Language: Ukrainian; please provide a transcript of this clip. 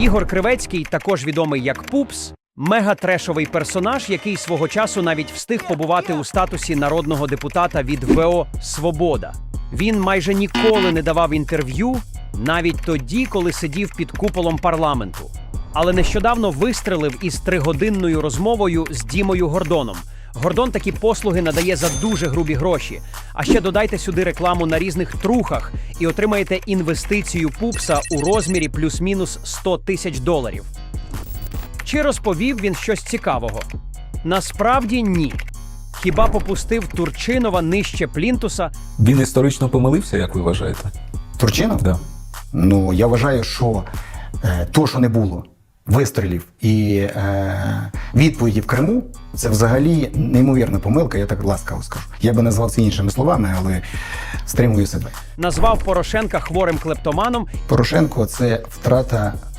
Ігор Кривецький, також відомий як Пупс, мегатрешовий персонаж, який свого часу навіть встиг побувати у статусі народного депутата від ВО Свобода. Він майже ніколи не давав інтерв'ю, навіть тоді, коли сидів під куполом парламенту. Але нещодавно вистрелив із тригодинною розмовою з Дімою Гордоном. Гордон такі послуги надає за дуже грубі гроші. А ще додайте сюди рекламу на різних трухах і отримаєте інвестицію пупса у розмірі плюс-мінус 100 тисяч доларів. Чи розповів він щось цікавого? Насправді ні. Хіба попустив Турчинова нижче плінтуса Він історично помилився, як ви вважаєте? Турчинов? Да. Ну, я вважаю, що е, то, що не було вистрілів і е, відповіді в Криму, це взагалі неймовірна помилка, я так ласкаво скажу. Я би назвав це іншими словами, але стримую себе. назвав Порошенка хворим клептоманом Порошенко це втрата